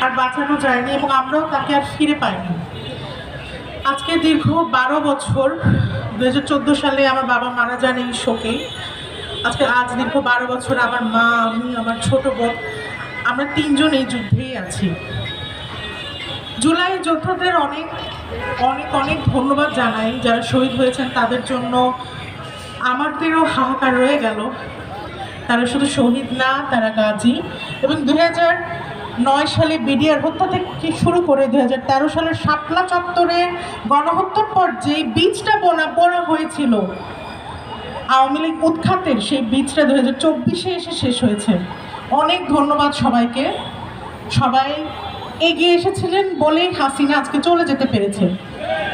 আর বাঁচানো যায়নি এবং আমরাও তাকে আর ফিরে পাইনি। আজকে দীর্ঘ বারো বছর দু হাজার চোদ্দ সালে আমার বাবা মারা যান এই শোকে। আজকে আজ দীর্ঘ বারো বছর আমার মা, আমি, আমার ছোট বোন, আমরা তিনজন এই যুদ্ধেই আছি। জুলাই যোদ্ধাদের অনেক অনেক অনেক ধন্যবাদ জানাই যারা শহীদ হয়েছেন তাদের জন্য। আমাদেরও হাহাকার রয়ে গেল। তারা শুধু শহীদ না, তারা গাজী। এবং দু হাজার নয় সালে বিডিআর হত্যা থেকে শুরু করে দু হাজার তেরো সালের শাপলা চত্বরে গণহত্যার পর যে বীজটা বোনা বোনা হয়েছিল, আওয়ামী লীগ উৎখাতের সেই বীজটা দু হাজার চব্বিশে এসে শেষ হয়েছে। অনেক ধন্যবাদ সবাইকে। সবাই এগিয়ে এসেছিলেন বলেই হাসিনা আজকে চলে যেতে পেরেছে।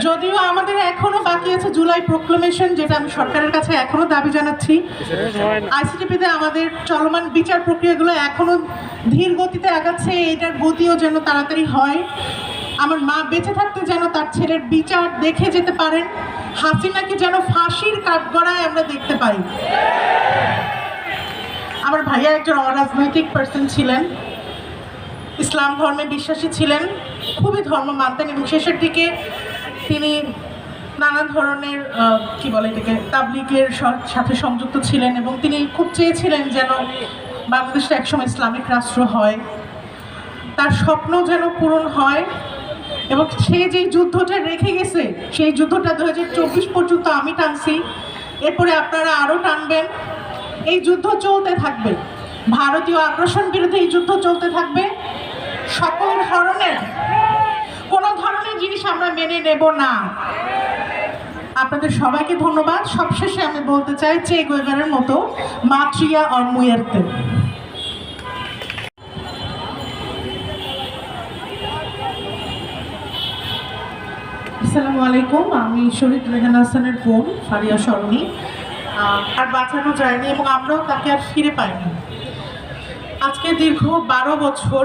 যদিও আমাদের এখনও বাকি আছে জুলাই প্রোক্লেমেশন, যেটা আমি সরকারের কাছে এখনও দাবি জানাচ্ছি। আইসিটিপিতে আমাদের চলমান বিচার প্রক্রিয়াগুলো এখনও ধীর গতিতে আগাচ্ছে, এটার গতিও যেন তাড়াতাড়ি হয়। আমার মা বেঁচে থাকতে যেন তার ছেলের বিচার দেখে যেতে পারেন, হাসিনাকে যেন ফাঁসির কাঠগড়ায় আমরা দেখতে পাই। আমার ভাইয়া একজন অরাজনৈতিক পার্সন ছিলেন, ইসলাম ধর্মে বিশ্বাসী ছিলেন, খুবই ধর্ম মানতেন এবং শেষের দিকে তিনি নানা ধরনের কি বলে এটাকে, তাবলিগের স- সাথে সংযুক্ত ছিলেন এবং তিনি খুব চেয়েছিলেন যেন বাংলাদেশটা একসময় ইসলামিক রাষ্ট্র হয়। তার স্বপ্ন যেন পূরণ হয় এবং সে যেই যুদ্ধটা রেখে গেছে, সেই যুদ্ধটা দু হাজার চব্বিশ পর্যন্ত আমি টানছি। এরপরে আপনারা আরও টানবেন। এই যুদ্ধ চলতে থাকবে। ভারতীয় আগ্রাসন বিরুদ্ধে এই যুদ্ধ চলতে থাকবে। সকল ধরনের, কোনো ধরনের জিনিস মেনে নেব না। আপনাদের সবাইকে ধন্যবাদ। সবশেষে আমি বলতে চাই চে গোয়েভারের মতো মাতৃয়া অর মুয়ার্তে আসসালামু আলাইকুম, আমি শহীদ রেহান হাসানের বোন, ফারিয়া সরণি। আর বাঁচানো যায়নি এবং আমরাও তাকে আর ফিরে পাইনি। আজকে দীর্ঘ বারো বছর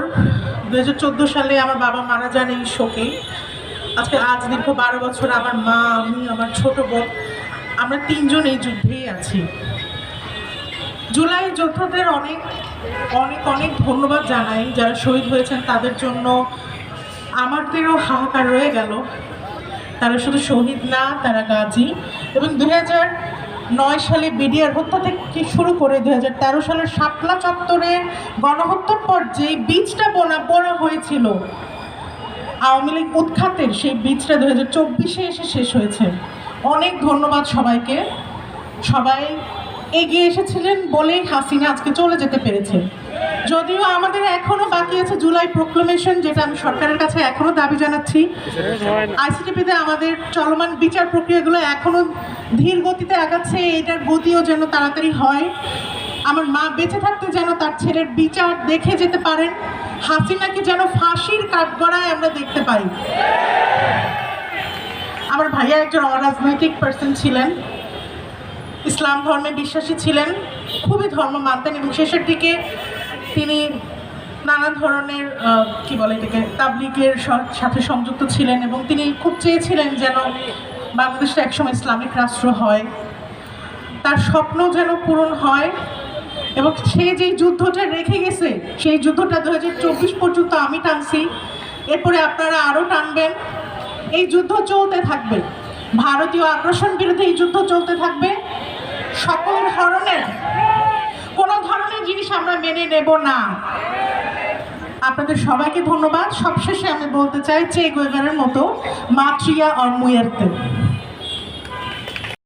দু হাজার চোদ্দ সালে আমার বাবা মারা যান এই শোকে। আজকে আজ দীর্ঘ বারো বছর আমার মা, আমি, আমার ছোট বোন, আমরা তিনজন এই যুদ্ধেই আছি। জুলাই যোদ্ধাদের অনেক অনেক অনেক ধন্যবাদ জানাই। যারা শহীদ হয়েছেন তাদের জন্য আমাদেরও হাহাকার রয়ে গেল। তারা শুধু শহীদ না, তারা গাজী। এবং দু নয় সালে বিডিআর হত্যা থেকে শুরু করে দু হাজার তেরো সালের শাপলা চত্বরে গণহত্যার পর যেই বীজটা বোনা বোনা হয়েছিল আওয়ামী লীগ উৎখাতের সেই বীজটা দু হাজার চব্বিশে এসে শেষ হয়েছে। অনেক ধন্যবাদ সবাইকে। সবাই এগিয়ে এসেছিলেন বলেই হাসিনা আজকে চলে যেতে পেরেছে। যদিও আমাদের এখনও বাকি আছে জুলাই প্রোক্লেমেশন, যেটা আমি সরকারের কাছে এখনও দাবি জানাচ্ছি। আইসিটিপিতে আমাদের চলমান বিচার প্রক্রিয়াগুলো এখনও ধীর গতিতে আগাচ্ছে এটার গতিও যেন তাড়াতাড়ি হয়। আমার মা বেঁচে থাকতে যেন তার ছেলের বিচার দেখে যেতে পারেন, হাসিনাকে যেন ফাঁসির কাঠগড়ায় আমরা দেখতে পাই। আমার ভাইয়া একজন অরাজনৈতিক পার্সন ছিলেন, ইসলাম ধর্মে বিশ্বাসী ছিলেন, খুবই ধর্ম মানতেন এবং শেষের দিকে তিনি নানা ধরনের কি বলে এটাকে, তাবলিগের সাথে সংযুক্ত ছিলেন এবং তিনি খুব চেয়েছিলেন যেন বাংলাদেশটা একসময় ইসলামিক রাষ্ট্র হয়। তার স্বপ্ন যেন পূরণ হয় এবং সে যেই যুদ্ধটা রেখে গেছে, সেই যুদ্ধটা দু চব্বিশ পর্যন্ত আমি টানছি। এরপরে আপনারা আরও টানবেন। এই যুদ্ধ চলতে থাকবে। ভারতীয় আগ্রাসন বিরুদ্ধে এই যুদ্ধ চলতে থাকবে। সকল ধরনের, কোনো ধরনের জিনিস আমরা মেনে নেব না। আপনাদের সবাইকে ধন্যবাদ। সবশেষে আমি বলতে চাই চে গোয়েভারের মতো, মাতৃয়া অর মুয়ার্তে